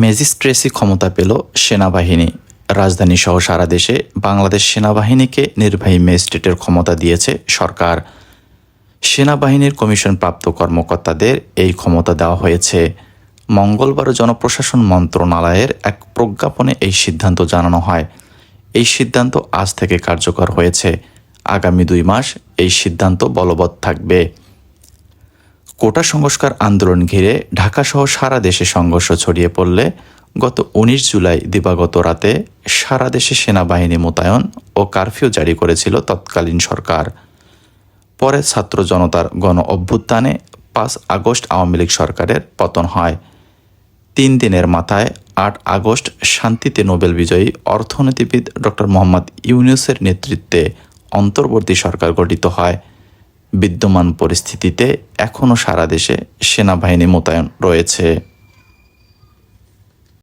Magistracy ক্ষমতা পেল সেনাবাহিনী। রাজধানী সহ সারা দেশে বাংলাদেশ সেনাবাহিনীকে নির্বাহী ম্যাজিস্ট্রেটের ক্ষমতা দিয়েছে সরকার। সেনাবাহিনীর কমিশনপ্রাপ্ত কর্মকর্তাদের এই ক্ষমতা দেওয়া হয়েছে। মঙ্গলবার জনপ্রশাসন মন্ত্রণালয়ের এক প্রজ্ঞাপনে এই সিদ্ধান্ত জানানো হয়। এই সিদ্ধান্ত আজ থেকে কার্যকর হয়েছে। আগামী দুই মাস এই সিদ্ধান্ত বলবৎ থাকবে। কোটা সংস্কার আন্দোলন ঘিরে ঢাকাসহ সারা দেশে সংঘর্ষ ছড়িয়ে পড়লে গত উনিশ জুলাই দিবাগত রাতে সারা দেশে সেনাবাহিনী মোতায়েন ও কারফিউ জারি করেছিল তৎকালীন সরকার। পরে ছাত্র জনতার গণ অভ্যুত্থানে পাঁচ আগস্ট আওয়ামী লীগ সরকারের পতন হয়। তিন দিনের মাথায় আট আগস্ট শান্তিতে নোবেল বিজয়ী অর্থনীতিবিদ ডক্টর মোহাম্মদ ইউনুসের নেতৃত্বে অন্তর্বর্তী সরকার গঠিত হয়। বিদ্যমান পরিস্থিতিতে এখনও সারা দেশে সেনাবাহিনী মোতায়েন রয়েছে।